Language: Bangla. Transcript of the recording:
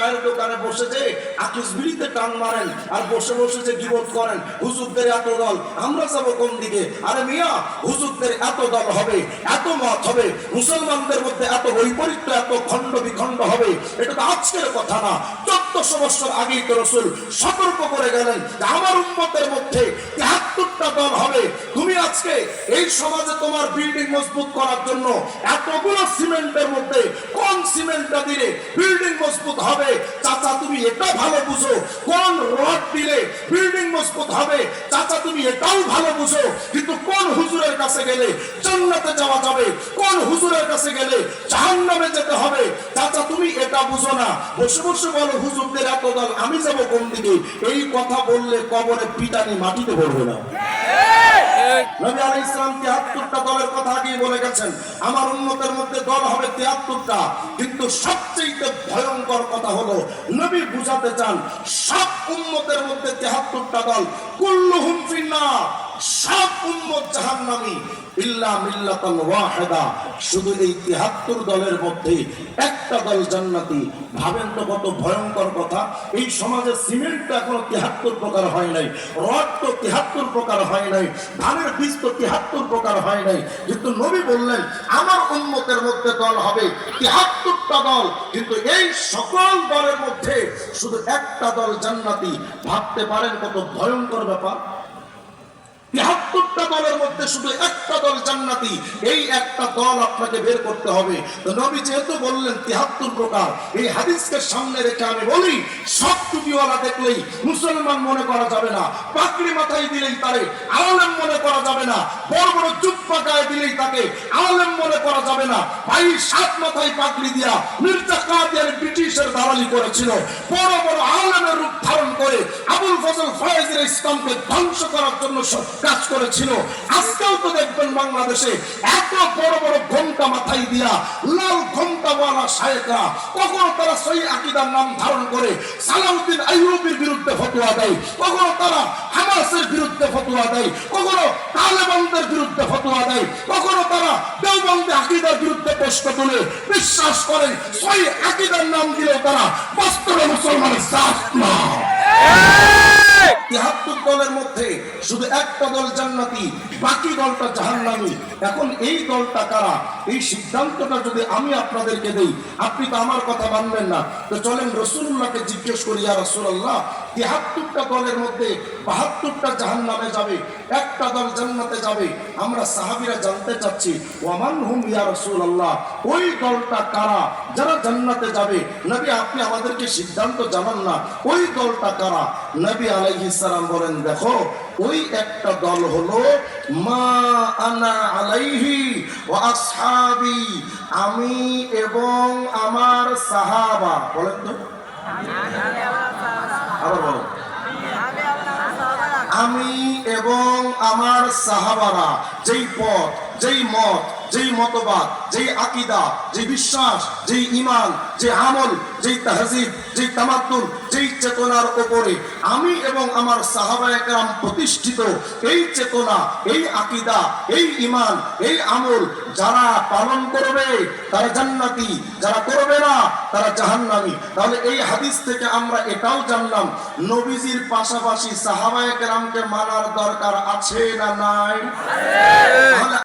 চায়ের দোকানে বসে যে আকিস বিড়িতে টান মারেন আর বসে বসে যে করেন, হুজুরদের এত দল, আমরা কোন দিকে? আরে মিয়া, হুজুরদের এত দল হবে, এত মত হবে, মুসলমানদের মধ্যে এত বৈপরীত্য, এত খণ্ড বিখণ্ড হবে, এটা তো আজকের কথা না। চোদ্দশো বছর আগেই তো রসুল সতর্ক করে গেলেন আমার উন্মতের মধ্যে তেহাত্তরটা দল হবে। তুমি আজকে এই সমাজে তোমার বিল্ডিং মজবুত করার জন্য এতগুলো সিমেন্টের মধ্যে কোন সিমেন্টটা দিলে বিল্ডিং মজবুত হবে। চাচা, তুমি এটা ভালো বুঝো। কোন রড দিলে বিল্ডিং মজবুত হবে? চাচা, তুমি এটাও ভালো বুঝো। কিন্তু কোন হুজুরের কাছে গেলে জান্নাতে যাওয়া যাবে? কোন হুজুরের কাছে গেলে জাহান্নামে যেতে হবে? চাচা, তুমি এটা বুঝো না। বসে বসে বলো, হুজুরদের এত দল আমি যাব কোন দিকে? এই কথা বললে কবরে পিটানি মাটিতে পড়বে না। নবী আলী ইসলাম তিয়াত্তরটা দলের কথা আগেই বলে গেছেন। আমার উন্নতের মধ্যে দল হবে 73টা কিন্তু সবচেয়ে ভয়ঙ্কর কথা হলো, নবী বুঝাতে চান, সব উন্নতের মধ্যে 73টা দল কুল্লু সব উম্মত জাহান্নামী, ইল্লা মিল্লাতান ওয়াহিদা। শুধু এই 73 দলের মধ্যে একটা দল জান্নাতি। ভাবেন তো কত ভয়ঙ্কর কথা। এই সমাজে সিমেন্ট এখনও 73 প্রকার হয় নাই, রড তো 73 প্রকার নাই, ধানের বীজ তো 73 প্রকার নাই। কিন্তু নবী বললেন, আমার উম্মতের মধ্যে দল হবে 73টা দল। কিন্তু এই সকল দলের মধ্যে শুধু একটা দল জান্নাতি। ভাবতে পারেন কত ভয়ঙ্কর ব্যাপার? মুসলমান মনে করা যাবে না পাকড়ি মাথায় দিলেই তারে মনে করা যাবে না, বড় বড় চুপ্পা গায়ে দিলেই তাকে মনে করা যাবে না। ভাই, সাত মাথায় পাকড়ি দিয়া মির্জা ব্রিটিশের দালালি করেছিল। বড় বড় আলেমের রূপ ধারণ করে আবুল ফজল ফয়েজের ইসলামকে ধ্বংস করার জন্য কাজ করেছিল। আজকেও তো দেখবেন বাংলাদেশে এত বড় বড় ঘণ্টা মাথায় দিয়া লাল ঘন্টাওয়ালা শায়েকরা কখনো তারা সই আকিদার নাম ধারণ করে সালাউদ্দিন আইয়ুবের বিরুদ্ধে ফতোয়া দেয়, কখনো তারা হামাসের বিরুদ্ধে ফতোয়া দেয়, কখনো তালেবানদের বিরুদ্ধে ফতোয়া দেয়, কখনো তারা দেওবন্দি আকিদার বিরুদ্ধে প্রশ্ন তুলে বিশ্বাস করেন সই আকিদার নাম দিলেও তারা বাস্তবে মুসলমানের সাথ না। দলের মধ্যে শুধু একটা দল জান্নাতি, বাকি দলটা জাহান্নামি। এখন এই দলটা কারা? এই সিদ্ধান্তটা যদি আমি আপনাদেরকে দেই, আপনি তো আমার কথা মানবেন না। তো চলেন রসুল্লাহকে জিজ্ঞেস করি আর রসুল্লাহ তিহাত্তরটা দলের মধ্যে বাহাত্তরটা জাহান নামে যাবে, একটা দল জান্নাতে যাবে। আমরা সাহাবিরা জানতে চাচ্ছি, ওয়ামান হুম ইয়া রসুল্লাহ ওই দলটা কারা? যারা জান্নাতে যাবে। নবী, আপনি আমাদেরকে সিদ্ধান্ত জানান না, ওই দলটা কারা? নবী আলাইহিস সালাম বলেন, দেখো, ওই একটা দল হলো, মা আনা আলাইহি ওয়া আসহাবি, আমি এবং আমার সাহাবা। বলেন তো। আমি এবং আমার সাহাবারা যেই পথ যেই মত যেই মতবাদ যেই আকিদা যেই বিশ্বাস যেই ইমান যে আমল যেই তাহজিব যেই তামাদ্দুন যেই চেতনার উপরে আমি এবং আমার সাহাবায়াম প্রতিষ্ঠিত এই চেতনা এই আকিদা এই ইমান এই আমল যারা পালন করবে তারা জান্নাতি যারা করবে না তারা জাহান্নামী। তাহলে এই হাদিস থেকে আমরা এটাও জানলাম নবীজির পাশাপাশি সাহাবায়ে কেরামকে মানার দরকার আছে না নাই? তাহলে